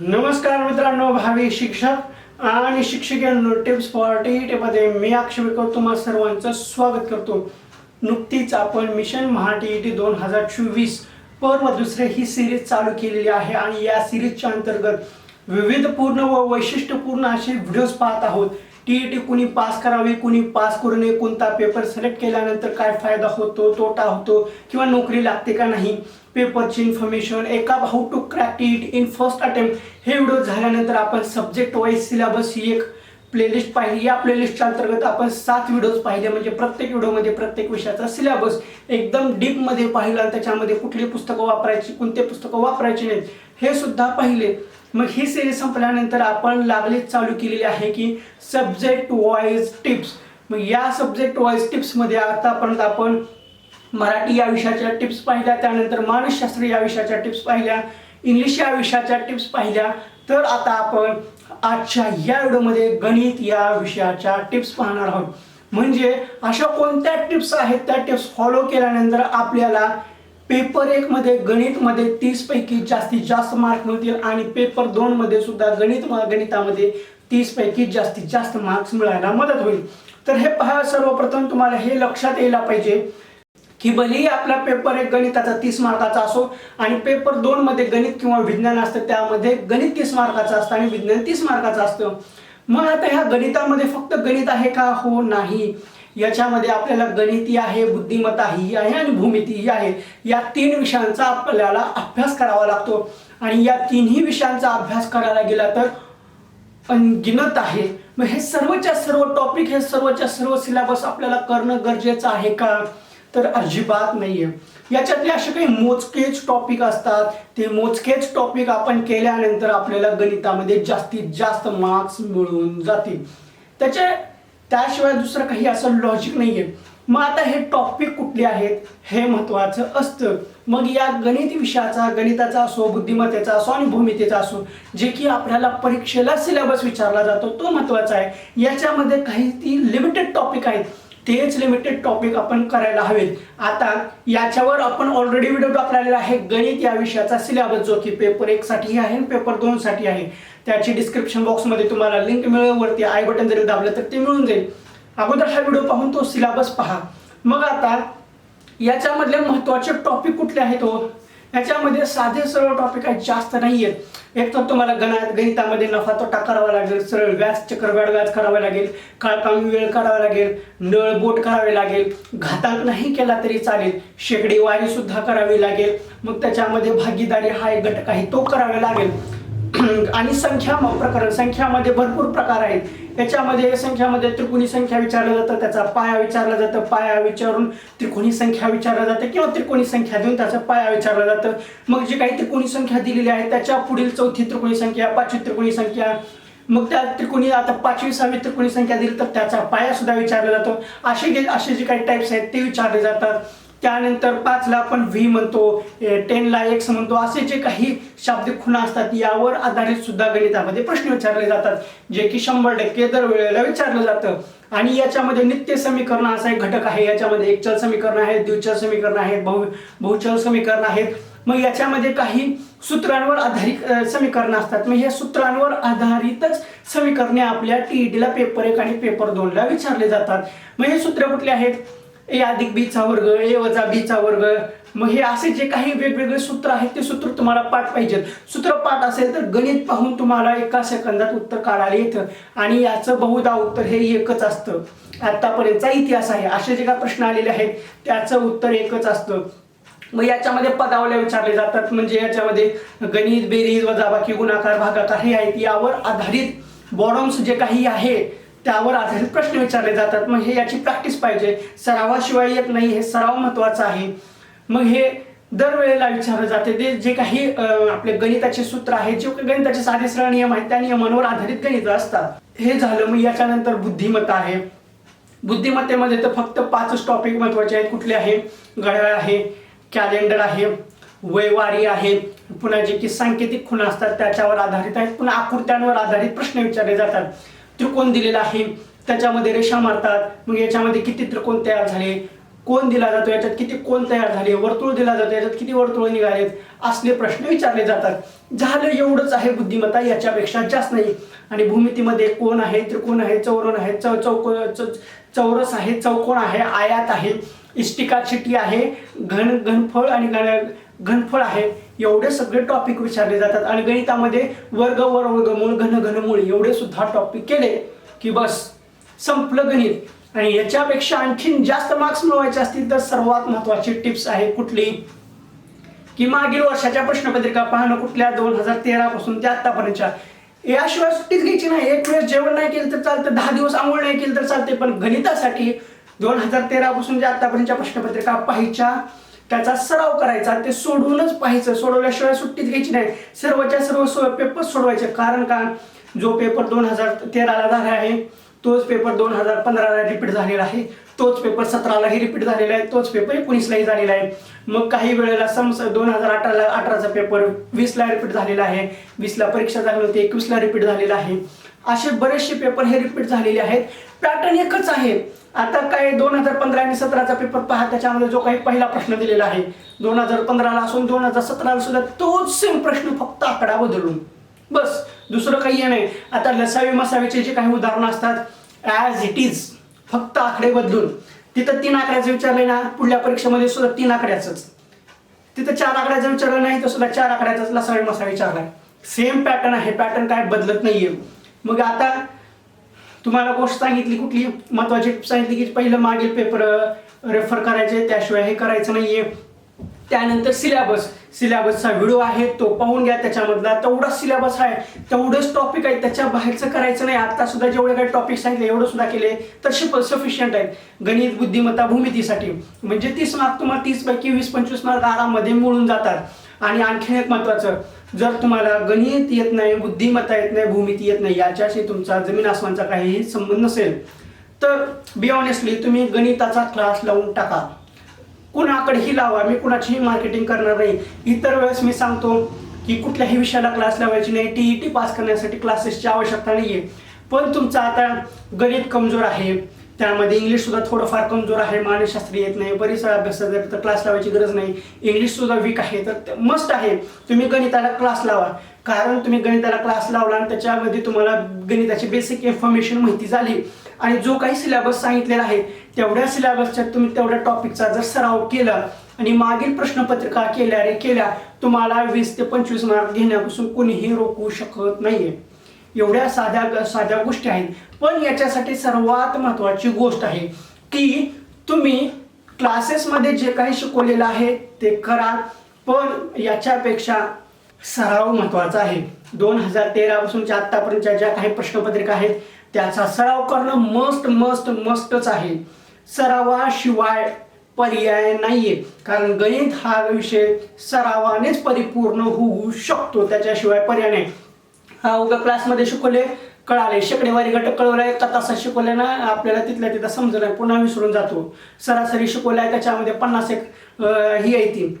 नमस्कार मित्रांनो भावी शिक्षक आणि शिक्षिकांनो टिप्स फॉरमध्ये मी अक्षविकर तुम्हा सर्वांचं स्वागत करतो. नुकतीच आपण मिशन महा टी दोन हजार चोवीस पर्व दुसरे ही सिरीज चालू केलेली आहे आणि या सिरीजच्या अंतर्गत विविध पूर्ण व वैशिष्ट्यपूर्ण असे व्हिडिओज पाहत आहोत. टी टी कुणी पास करावे कुणी पास करू नये कोणता पेपर सिलेक्ट केल्यानंतर काय फायदा होतो तोटा होतो किंवा नोकरी लागते का नाही? पेपरची इन्फॉर्मेशन एका how to crack TET in first attempt हे व्हिडिओ झाल्यानंतर आपण सब्जेक्ट वाईज सिलेबस ही एक प्लेलिस्ट पाहिली. या प्लेलिस्टच्या अंतर्गत आपण सात व्हिडिओज पाहिले म्हणजे प्रत्येक व्हिडिओमध्ये प्रत्येक विषयाचा सिलेबस एकदम डीपमध्ये पाहिला. आणि त्याच्यामध्ये कुठली पुस्तकं वापरायची कोणते पुस्तकं वापरायची नाहीत हे सुद्धा पाहिले. मग ही सिरीज संपल्यानंतर आपण लागलीच चालू केलेली आहे की सब्जेक्ट वाईज टिप्स मग या सब्जेक्ट वाईज टिप्समध्ये आतापर्यंत आपण मराठी या विषयाच्या टिप्स पाहिल्या त्यानंतर मानसशास्त्र या विषयाच्या टिप्स पाहिल्या इंग्लिश या विषयाच्या टिप्स पाहिल्या. तर आता आपण आजच्या या व्हिडिओमध्ये गणित या विषयाच्या टिप्स पाहणार आहोत. म्हणजे अशा कोणत्या टिप्स आहेत? त्या टिप्स फॉलो केल्यानंतर आपल्याला पेपर एक मध्ये गणित मध्ये तीस पैकी जास्तीत जास्त मार्क मिळतील आणि पेपर दोन मध्ये सुद्धा गणित गणितामध्ये तीस पैकी जास्तीत जास्त मार्क्स मिळायला मदत होईल. तर हे पहा सर्वप्रथम तुम्हाला हे लक्षात यायला पाहिजे की भलेही आपला पेपर एक गणिताचा तीस मार्काचा असो आणि पेपर दोन मध्ये गणित किंवा विज्ञान असतं त्यामध्ये गणित तीस मार्काचं असतं आणि विज्ञान तीस मार्काचं असतं. मग आता ह्या गणितामध्ये फक्त गणित आहे का? हो नाही. याच्यामध्ये आपल्याला गणिती आहे बुद्धिमत्ता ही आहे आणि भूमिती ही आहे. या तीन विषयांचा आपल्याला अभ्यास करावा लागतो. आणि या तिन्ही विषयांचा अभ्यास करायला गेला तर अनगिनत आहे. मग हे सर्वच्या सर्व टॉपिक हे सर्वच्या सर्व सिलेबस आपल्याला करणं गरजेचं आहे का? तर अजिबात नाहीये. याच्यातले असे काही मोजकेच टॉपिक असतात. ते मोजकेच टॉपिक आपण केल्यानंतर आपल्याला गणितामध्ये जास्तीत जास्त मार्क्स मिळून जातील. त्याच्या त्याशिवाय दुसरं काही असं लॉजिक नाहीये. मग आता हे टॉपिक कुठले आहेत? हे महत्वाचं असतं. मग या गणित विषयाचा गणिताचा असो बुद्धिमत्तेचा असो आणि भूमितेचा असो जे की आपल्याला परीक्षेला सिलेबस विचारला जातो तो महत्त्वाचा आहे. याच्यामध्ये काही ती लिमिटेड टॉपिक आहेत. तेच लिमिटेड टॉपिक आपण करायला हवेत. आता याच्यावर आपण ऑलरेडी व्हिडिओ टाकलेला आहे. गणित या विषयाचा सिलेबस जो की पेपर एक साठी आहे आणि पेपर दोन साठी आहे. त्याची डिस्क्रिप्शन बॉक्समध्ये तुम्हाला लिंक मिळेल वरती आय बटन जरी दाबलं तर ते मिळून जाईल. अगोदर हा व्हिडिओ पाहून तो सिलेबस पहा. मग आता याच्यामधले महत्त्वाचे टॉपिक कुठले आहेत हो? याच्यामध्ये साधे सरळ टॉपिक आहेत जास्त नाही आहेत एक तर तुम्हाला गणित गणितामध्ये नफा तोटा करावा लागेल सरळ व्याज चक्रवाढ व्याज करावे लागेल काळकामी वेळ करावा लागेल नळ बोट करावे लागेल घातांक नाही केला तरी चालेल शेकडी वारी सुद्धा करावी लागेल मग त्याच्यामध्ये भागीदारी हा एक घटक आहे तो करावा लागेल. आणि संख्या प्रकरण संख्यामध्ये भरपूर प्रकार आहेत. याच्यामध्ये संख्यामध्ये त्रिकोणी संख्या विचारलं जातं त्याचा पाया विचारला जातं पाया विचारून त्रिकोणी संख्या विचारलं जातं किंवा त्रिकोणी संख्या देऊन त्याचा पाया विचारला जातं. मग जे काही त्रिकोणी संख्या दिलेली आहे त्याच्या पुढील चौथी त्रिकोणी संख्या पाचवी त्रिकोणी संख्या मग त्या त्रिकोणी आता पाचवी सहावी त्रिकोणी संख्या दिली तर त्याचा पाया सुद्धा विचारला जातो. असे असे जे काही टाईप्स आहेत ते विचारले जातात. त्यानंतर पाचला आपण व्ही म्हणतो टेनला एक्स म्हणतो असे जे काही शाब्दिक खुणा असतात यावर आधारित सुद्धा गणितामध्ये प्रश्न विचारले जातात जे की शंभर टक्के दरवेळेला विचारलं जातं. आणि याच्यामध्ये नित्य समीकरण असा एक घटक आहे याच्यामध्ये एक चल समीकरण आहेत द्विचल समीकरण आहेत बहु बहुचल समीकरण आहेत. मग याच्यामध्ये काही सूत्रांवर आधारित समीकरण समीकरणं असतात. मग या सूत्रांवर आधारितच समीकरणे आपल्या टीईटीला पेपर एक आणि पेपर दोनला विचारले जातात. मग हे सूत्र कुठले आहेत? ए अधिक बीचा वर्ग ए वजा बीचा वर्ग. मग हे असे जे काही वेगवेगळे सूत्र आहेत ते सूत्र तुम्हाला पाठ पाहिजेत. सूत्र पाठ असेल तर गणित पाहून तुम्हाला एका सेकंदात उत्तर काढायला येतं. आणि याचं बहुधा उत्तर हे एकच असतं. आतापर्यंतचा इतिहास आहे. असे जे काही प्रश्न आलेले आहेत त्याचं उत्तर एकच असतं. मग याच्यामध्ये पदावल्या विचारले जातात. म्हणजे याच्यामध्ये गणित बेरीज वजाबाकी गुणाकार भागाकार हे आहेत. यावर आधारित बॉडम्स जे काही आहे त्यावर आधारित प्रश्न विचारले जातात. मग हे याची प्रॅक्टिस पाहिजे. सरावाशिवाय येत नाही हे सराव महत्त्वाचा आहे. मग हे दरवेळेला विचारलं जाते. ते जे काही आपले गणिताचे सूत्र आहेत जे गणिताचे साधे सरळ नियम आहेत त्या नियमांवर आधारित गणित असतात. हे झालं मग याच्यानंतर बुद्धिमत्ता आहे. बुद्धिमत्तेमध्ये तर फक्त पाचच टॉपिक महत्त्वाचे आहेत. कुठले आहे? घड्याळ आहे कॅलेंडर आहे वयवारी आहे पुन्हा जे की सांकेतिक खुणा असतात त्याच्यावर आधारित आहेत. पुन्हा आकृत्यांवर आधारित प्रश्न विचारले जातात. त्रिकोण दिलेला आहे. त्याच्यामध्ये रेषा मारतात. मग याच्यामध्ये किती त्रिकोण तयार झाले? कोण दिला जातो? याच्यात किती कोण तयार झाले? वर्तुळ दिला जातो. याच्यात किती वर्तुळ निघालेत? असले प्रश्न विचारले जातात. झालं एवढंच आहे बुद्धिमत्ता याच्यापेक्षा जास्त नाही. आणि भूमितीमध्ये कोण आहे? त्रिकोण आहे? चौरण आहे? चौ चौको चौरस आहे? चौकोन आहे? आयात आहे? इष्टिका चिटी आहे? घन घनफळ आणि घन घनफळ आहे. एवढे सगळे टॉपिक विचारले जातात. आणि गणितामध्ये वर्ग वर वर्गमूळ घन घनमूळ एवढे सुद्धा टॉपिक केले की बस संपलं गणित. आणि याच्यापेक्षा आणखीन जास्त मार्क्स मिळवायचे असतील तर सर्वात महत्वाची टिप्स आहे कुठली? की मागील वर्षाच्या प्रश्नपत्रिका पाहणं कुठल्या? दोन हजार तेरा पासून ते आतापर्यंतच्या याशिवाय सुट्टीच घ्यायची नाही. एक वेळेस जेवण नाही केलं तर चालतं. दहा दिवस आंघोळ नाही केलं तर चालते पण गणितासाठी दोन हजार तेरा पासून जे आतापर्यंतच्या प्रश्नपत्रिका पाहायच्या त्याचा सराव करायचा ते सोडूनच पाहायचं. सोडवल्याशिवाय सुट्टीच घ्यायची नाही. सर्वच्या सर्व पेपर सोडवायचे. कारण का? जो पेपर दोन हजार तेराला झाला आहे तोच पेपर दोन हजार पंधराला रिपीट झालेला आहे. तोच पेपर सतरालाही रिपीट झालेला आहे. तोच पेपर एकोणीसलाही झालेला आहे. मग काही वेळेला समज दोन हजार अठराला अठराचा पेपर वीसला रिपीट झालेला आहे. वीसला परीक्षा झाली होती एकवीसला रिपीट झालेला आहे. असे बरेचसे पेपर हे रिपीट झालेले आहेत. पॅटर्न एकच आहे. आता काय दोन हजार पंधरा आणि सतराचा पेपर पहा त्याच्यामध्ये जो काही पहिला प्रश्न दिलेला आहे दोन हजार पंधराला असून दोन हजार सतराला सुद्धा तोच सेम प्रश्न फक्त आकडा बदलून. बस दुसरं काही नाही. आता लसावी मसावीचे जे काही उदाहरणं असतात ॲज इट इज फक्त आकडे बदलून. तिथं तीन आकड्याचं विचारले ना पुढल्या परीक्षेमध्ये सुद्धा तीन आकड्याचंच. तिथं चार आकड्याचं विचारलं नाही तर सुद्धा चार आकड्याचाच लसावी मसावी विचारलाय. सेम पॅटर्न आहे. पॅटर्न काय बदलत नाहीये. मग आता तुम्हाला गोष्ट सांगितली कुठली महत्वाची सांगितली की पहिलं मागील पेपर रेफर करायचे त्याशिवाय हे करायचं नाहीये. त्यानंतर सिलेबस सिलेबसचा व्हिडिओ आहे तो पाहून घ्या त्याच्यामधला. तेवढाच सिलेबस आहे तेवढंच टॉपिक आहे त्याच्या बाहेरचं करायचं नाही. आता सुद्धा जेवढे काही टॉपिक सांगितले एवढं सुद्धा केले तर सफिशियंट आहेत. गणित बुद्धिमत्ता भूमितीसाठी. म्हणजे तीस मार्क तुम्हाला तीस पैकी वीस पंचवीस मार्क आरामध्ये मिळून जातात. आणि आणखीन एक महत्वाचं जर तुम्हाला गणित येत नाही बुद्धिमत्ता येत नाही भूमिती येत नाही याच्याशी तुमचा जमीन आसमानचा काहीही संबंध नसेल तर बी ऑनेस्टली तुम्ही गणिताचा क्लास लावून टाका. कुणाकडेही लावा मी कुणाचीही मार्केटिंग करणार नाही. इतर वेळेस मी सांगतो की कुठल्याही विषयाला क्लास लावायची नाही टी ई टी पास करण्यासाठी क्लासेसची आवश्यकता नाही आहे पण तुमचा आता गणित कमजोर आहे त्यामध्ये इंग्लिश सुद्धा थोडंफार कमजोर आहे मानसशास्त्र येत नाही बरीच अभ्यास तर क्लास लावायची गरज नाही. इंग्लिश सुद्धा वीक आहे तर मस्त आहे. तुम्ही गणिताला क्लास लावा. कारण तुम्ही गणिताला क्लास लावला आणि त्याच्यामध्ये तुम्हाला गणिताची बेसिक इन्फॉर्मेशन माहिती झाली. आणि जो काही सिलेबस सांगितलेला आहे तेवढ्या सिलेबसच्या तुम्ही तेवढ्या टॉपिकचा जर सराव केला आणि मागील प्रश्नपत्रिका केल्या रे केल्या तुम्हाला वीस ते पंचवीस मार्क घेण्यापासून कोणीही रोखू शकत नाहीये. एवढ्या साध्या साध्या गोष्टी आहेत. पण याच्यासाठी सर्वात महत्वाची गोष्ट आहे की तुम्ही क्लासेसमध्ये जे काही शिकवलेलं आहे ते करा. पण याच्यापेक्षा सराव महत्त्वाचा आहे. दोन हजार तेरा पासूनच्या आतापर्यंतच्या ज्या काही प्रश्नपत्रिका आहेत त्याचा सराव करणं मस्ट मस्ट मस्टच आहे. सरावाशिवाय पर्याय नाहीये. कारण गणित हा विषय सरावानेच परिपूर्ण होऊ शकतो. त्याच्याशिवाय पर्याय नाही. उगा क्लासमध्ये शिकवले कळाले. शेकडेवारी घटक कळवला एका तासात शिकवले ना आपल्याला तिथल्या तिथं समजलं पुन्हा विसरून जातो. सरासरी शिकवलाय त्याच्यामध्ये पन्नास एक ही आहे ती.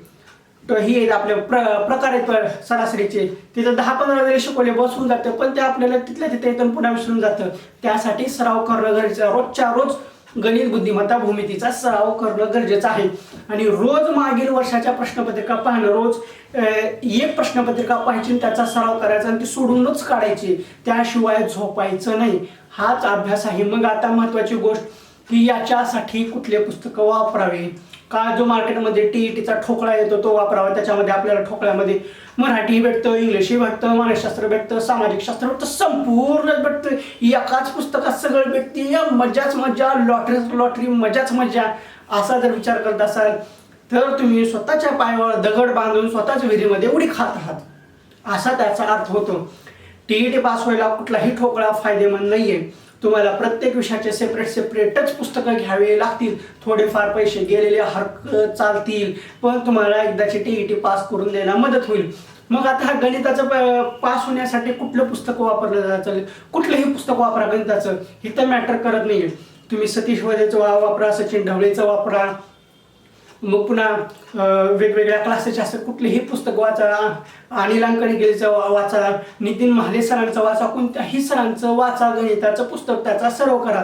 तर ही आहेत आपले प्र प्रकार आहेत सरासरीचे. तिथं दहा पंधरा जरी शिकवले बसून जातं पण ते आपल्याला तिथल्या तिथे येतं पुन्हा विसरून जातं. त्यासाठी सराव करणं गरजेचं रोजच्या रोज गणित बुद्धिमत्ता भूमितीचा सराव करणं गरजेचं आहे. आणि रोज मागील वर्षाच्या प्रश्नपत्रिका पाहणं रोज एक प्रश्नपत्रिका पाहायची आणि त्याचा सराव करायचा आणि ती सोडूनच काढायची त्याशिवाय झोपायचं नाही. हाच अभ्यास आहे. मग आता महत्वाची गोष्ट की याच्यासाठी कुठले पुस्तकं वापरावे? का जो मार्केटमध्ये टी ई टीचा ठोकळा येतो तो वापरावा. त्याच्यामध्ये आपल्याला ठोकळ्यामध्ये मराठी भेटतं इंग्लिशही भेटतं मानसशास्त्र भेटतं सामाजिक शास्त्र भेटतं संपूर्ण भेटतं एकाच पुस्तकात सगळं भेटते. या मजाच मजा लॉटरी लॉटरी मजाच मजा. असा जर विचार करत असाल तर तुम्ही स्वतःच्या पायावर दगड बांधून स्वतःच विहिरीमध्ये उडी खात आहात. असा त्याचा अर्थ होतो. टीईटी पास व्हायला कुठलाही ठोकळा फायदेमंद नाहीये. तुम्हाला प्रत्येक विषयाचे सेपरेट सेपरेटच पुस्तकं घ्यावे लागतील. थोडेफार पैसे गेलेले हरकत चालतील. पण तुम्हाला एकदाची टी ई टी पास करून द्यायला मदत होईल. मग आता हा गणिताचं प- पास होण्यासाठी कुठलं पुस्तक वापरलं जातं कुठलंही पुस्तक वापरा गणिताचं. हे तर मॅटर करत नाही तुम्ही सतीश वदेचं वा- वापरा सचिन ढवळेचं वापरा. मग पुन्हा वेगवेगळ्या क्लासेसचे असं कुठलेही पुस्तक वाचा. अनिल अंकणगिरीचं वा- वाचा. नितीन महाले सरांचं वाचा. कोणत्याही सरांचं वाचा गणिताचं पुस्तक त्याचा सराव करा.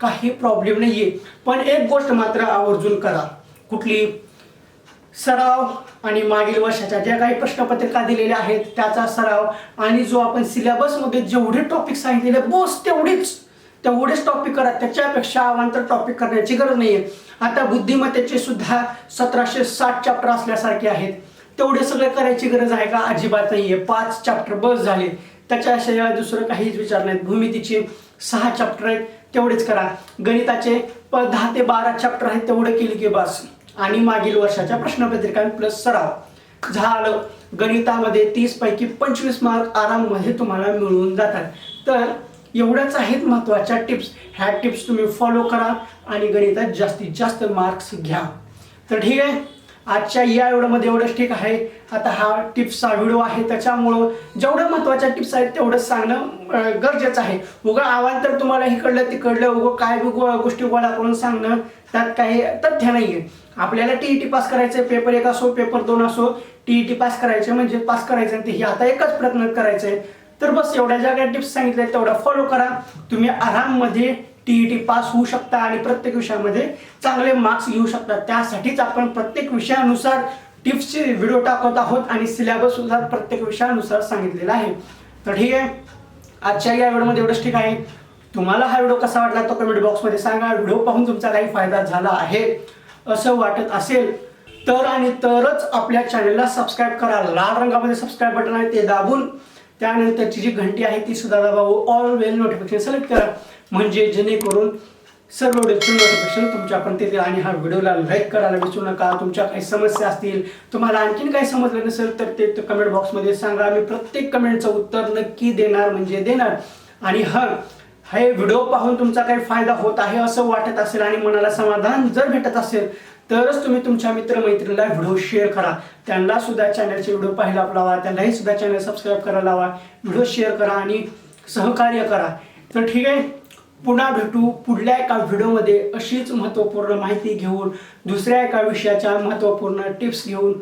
काही प्रॉब्लेम नाही आहे पण एक गोष्ट मात्र आवर्जून करा. कुठली? सराव आणि मागील वर्षाच्या ज्या काही प्रश्नपत्रिका दिलेल्या आहेत त्याचा सराव आणि जो आपण सिलेबसमध्ये जेवढे टॉपिक सांगितलेले बस तेवढीच. तेवढेच टॉपिक करा. त्याच्यापेक्षा अवांतर टॉपिक करण्याची गरज नाही आहे आता बुद्धिमत्तेचे सुद्धा सतराशे साठ चॅप्टर असल्यासारखे आहेत. तेवढे सगळे करायची गरज आहे का? अजिबात नाही आहे पाच चॅप्टर बस झाले. त्याच्याशिवाय दुसरं काहीच विचार नाहीत. भूमितीचे सहा चॅप्टर आहेत. तेवढेच करा. गणिताचे प दहा ते बारा चॅप्टर आहेत. तेवढे केले की बस. आणि मागील वर्षाच्या प्रश्नपत्रिका प्लस सराव. झालं. गणितामध्ये तीस पैकी पंचवीस मार्क आराममध्ये तुम्हाला मिळून जातात. तर एवढ्याच आहेत महत्त्वाच्या टिप्स. ह्या टिप्स तुम्ही फॉलो करा आणि गणितात जास्तीत जास्त मार्क्स घ्या. तर ठीक आहे. आजच्या या एवढ्यामध्ये एवढंच ठीक आहे. आता हा टिप्सचा व्हिडिओ आहे. त्याच्यामुळं जेवढ्या महत्त्वाच्या टिप्स आहेत तेवढं सांगणं गरजेचं आहे. उगा आवांतर तुम्हाला हे कळलं ते कळलं उगं काय गोष्टी गोळा करून सांगणं त्यात काही तथ्य नाही आहे आपल्याला टी ई टी पास करायचं पेपर एक असो पेपर दोन असो टी ई टी पास करायचे म्हणजे पास करायचं आणि ते हे आता एकच प्रयत्न करायचं आहे तर बस एवढ्या ज्या काही टिप्स सांगितल्या तेवढ्या फॉलो करा. तुम्ही आराममध्ये टी ई टी पास होऊ शकता आणि प्रत्येक विषयामध्ये चांगले मार्क्स घेऊ शकता. त्यासाठीच आपण प्रत्येक विषयानुसार टिप्सचे व्हिडिओ टाकत आहोत आणि सिलेबस सुद्धा प्रत्येक विषयानुसार सांगितलेला आहे. तर ठीक आहे. आजच्या या व्हिडिओमध्ये एवढंच ठीक आहे. तुम्हाला हा व्हिडिओ कसा वाटला तो कमेंट बॉक्समध्ये सांगा. व्हिडिओ पाहून तुमचा काही फायदा झाला आहे असं वाटत असेल तर आणि तरच आपल्या चॅनलला सबस्क्राईब करा. लाल रंगामध्ये सबस्क्राईब बटन आहे ते दाबून त्यानंतरची जी घंटी आहे ती सुद्धा दाबावू ऑल वेल नोटिफिकेशन सिलेक्ट करा. म्हणजे जेणेकरून सर्व व्हिडिओचे नोटिफिकेशन तुमच्यापर्यंत येतील आणि हा व्हिडिओला लाईक करायला विसरू नका. तुमच्या काही समस्या असतील तुम्हाला आणखीन काही समजलं नसेल तर ते कमेंट बॉक्समध्ये सांगा. मी प्रत्येक कमेंटचं उत्तर नक्की देणार म्हणजे देणार. आणि हर हे व्हिडिओ पाहून तुमचा काही फायदा होत आहे असं वाटत असेल आणि मनाला समाधान जर भेटत असेल तरच तुम्ही तुमच्या मित्रमैत्रिणीला व्हिडिओ शेअर करा. त्यांना सुद्धा चॅनलचे व्हिडिओ पाहायला लावा. त्यांनाही सुद्धा चॅनल सबस्क्राईब करायला लावा. व्हिडिओ शेअर करा आणि सहकार्य करा. तर ठीक आहे. पुन्हा भेटू पुढल्या एका व्हिडिओमध्ये अशीच महत्त्वपूर्ण माहिती घेऊन दुसऱ्या एका विषयाच्या महत्त्वपूर्ण टिप्स घेऊन.